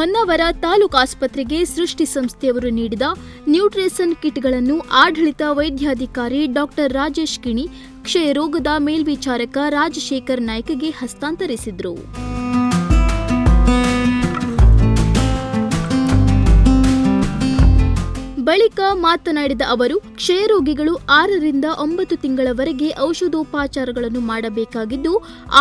ಹೊನ್ನಾವರ ತಾಲೂಕು ಆಸ್ಪತ್ರೆಗೆ ಸೃಷ್ಟಿ ಸಂಸ್ಥೆಯವರು ನೀಡಿದ ನ್ಯೂಟ್ರಿಷನ್ ಕಿಟ್ಗಳನ್ನು ಆಡಳಿತ ವೈದ್ಯಾಧಿಕಾರಿ ಡಾಕ್ಟರ್ ರಾಜೇಶ್ ಕಿಣಿ, ಕ್ಷಯರೋಗದ ಮೇಲ್ವಿಚಾರಕ ರಾಜಶೇಖರ್ ನಾಯ್ಕಗೆ ಹಸ್ತಾಂತರಿಸಿದರು. ಬಳಿಕ ಮಾತನಾಡಿದ ಅವರು ಕ್ಷಯರೋಗಿಗಳು ಆರರಿಂದ ಒಂಬತ್ತು ತಿಂಗಳವರೆಗೆ ಔಷಧೋಪಚಾರಗಳನ್ನು ಮಾಡಬೇಕಾಗಿದ್ದು,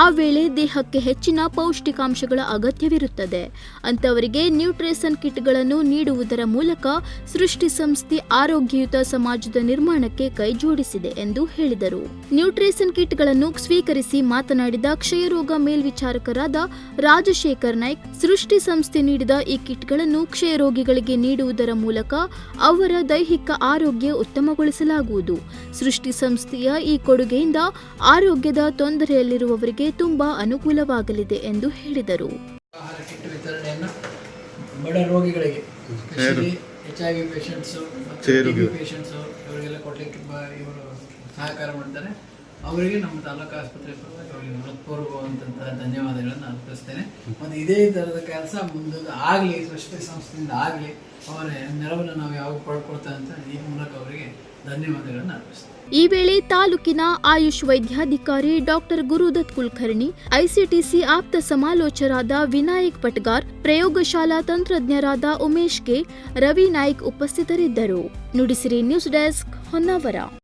ಆ ವೇಳೆ ದೇಹಕ್ಕೆ ಹೆಚ್ಚಿನ ಪೌಷ್ಟಿಕಾಂಶಗಳ ಅಗತ್ಯವಿರುತ್ತದೆ. ಅಂತವರಿಗೆ ನ್ಯೂಟ್ರಿಷನ್ ಕಿಟ್ಗಳನ್ನು ನೀಡುವುದರ ಮೂಲಕ ಸೃಷ್ಟಿ ಸಂಸ್ಥೆ ಆರೋಗ್ಯಯುತ ಸಮಾಜದ ನಿರ್ಮಾಣಕ್ಕೆ ಕೈಜೋಡಿಸಿದೆ ಎಂದು ಹೇಳಿದರು. ನ್ಯೂಟ್ರಿಷನ್ ಕಿಟ್ಗಳನ್ನು ಸ್ವೀಕರಿಸಿ ಮಾತನಾಡಿದ ಕ್ಷಯರೋಗ ಮೇಲ್ವಿಚಾರಕರಾದ ರಾಜಶೇಖರ್ ನಾಯ್ಕ್ ಸೃಷ್ಟಿ ಸಂಸ್ಥೆ ನೀಡಿದ ಈ ಕಿಟ್ಗಳನ್ನು ಕ್ಷಯರೋಗಿಗಳಿಗೆ ನೀಡುವುದರ ಮೂಲಕ ಅವರ ದೈಹಿಕ ಆರೋಗ್ಯ ಉತ್ತಮಗೊಳಿಸಲಾಗುವುದು. ಸೃಷ್ಟಿ ಸಂಸ್ಥೆಯ ಈ ಕೊಡುಗೆಯಿಂದ ಆರೋಗ್ಯದ ತೊಂದರೆಯಲ್ಲಿರುವವರಿಗೆ ತುಂಬಾ ಅನುಕೂಲವಾಗಲಿದೆ ಎಂದು ಹೇಳಿದರು. ಆಹಾರ ಕಿಟ್ ವಿತರಣೆಯನ್ನು ಬಡ ರೋಗಿಗಳಿಗೆ H I V patients patients ಇವರಿಗೆಲ್ಲ ಕೊಡಲಿಕ್ಕೆ ಇವರು ಸಹಕಾರ ಮಾಡ್ತಾರೆ. ಅವರಿಗೆ ನಮ್ಮ ತಾಲೂಕು ಆಸ್ಪತ್ರೆ ಪರವಾಗಿ ಧನ್ಯವಾದಗಳನ್ನು ಅರ್ಪಿಸ್ತೇನೆ. ಮತ್ತು ಇದೇ ಥರದ ಕೆಲಸ ಮುಂದೆ ಆಗಲಿ, ಸೃಷ್ಟಿ ಸಂಸ್ಥೆಯಿಂದ ಆಗಲಿ, ಅವರ ನೆರವನ್ನು ನಾವು ಯಾವಾಗ ಪಡ್ಕೊಳ್ತಾ ಅಂತ ಈ ಮೂಲಕ ಅವರಿಗೆ ಧನ್ಯವಾದಗಳನ್ನು ಅರ್ಪಿಸ್ತೇನೆ. ಈ ವೇಳೆ ತಾಲೂಕಿನ ಆಯುಷ್ ವೈದ್ಯಾಧಿಕಾರಿ ಡಾಕ್ಟರ್ ಗುರುದತ್ ಕುಲಕರ್ಣಿ, ಐಸಿಟಿಸಿ ಆಪ್ತ ಸಮಾಲೋಚರಾದ ವಿನಾಯಕ್ ಪಟ್ಗಾರ್, ಪ್ರಯೋಗಶಾಲಾ ತಂತ್ರಜ್ಞರಾದ ಉಮೇಶ್ ಕೆ, ರವಿ ನಾಯ್ಕ್ ಉಪಸ್ಥಿತರಿದ್ದರು. Nudisiri news desk Honnavar.